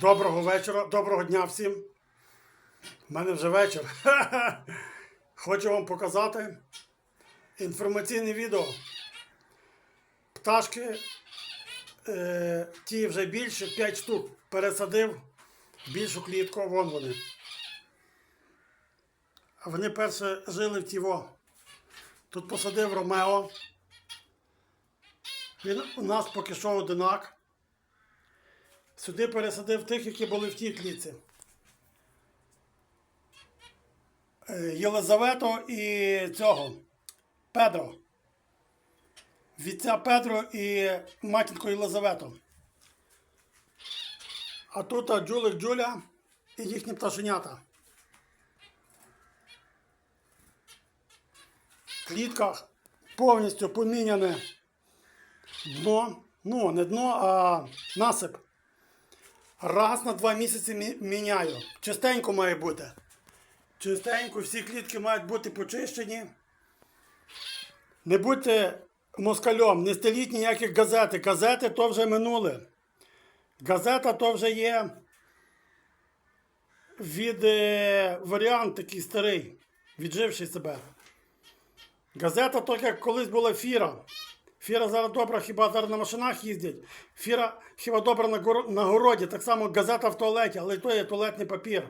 Доброго вечора, доброго дня всім. У мене вже вечір. Хочу вам показати інформаційне відео. Пташки, е, ті вже більше, 5 штук пересадив більшу клітку, вон вони. А Вони перше жили в Тіво. Тут посадив Ромео. Він у нас поки що одинак. Сюди пересадив тих, які були в тій клітці. Е, Єлизавету і цього Педро. Вітця Педро і матінку Єлизавету. А тут Джулик Джуля і їхні пташенята. В клітках повністю поміняне дно. Ну, не дно, а насип. Раз на два місяці мі- міняю. Чистенько має бути. Чистенько, всі клітки мають бути почищені. Не будьте москальом, не стеліть ніяких газети. Газети то вже минуле. Газета то вже є від е, варіант такий старий, відживший себе. Газета то як колись була фіра. Фіра зараз добра, хіба зараз на машинах їздять. Фіра хіба добра на, горо- на городі, так само газета в туалеті, але то є туалетний папір.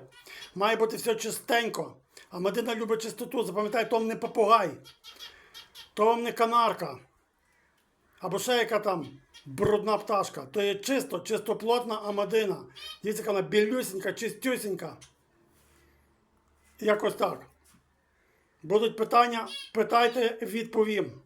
Має бути все чистенько. А Медина любить чистоту. Запам'ятай, то вам не попугай, то вам не канарка. Або ще яка там брудна пташка. То є чисто, чистоплотна амадина. Дивіться, яка вона білюсінька, чистюсінька. Якось так. Будуть питання, питайте, відповім.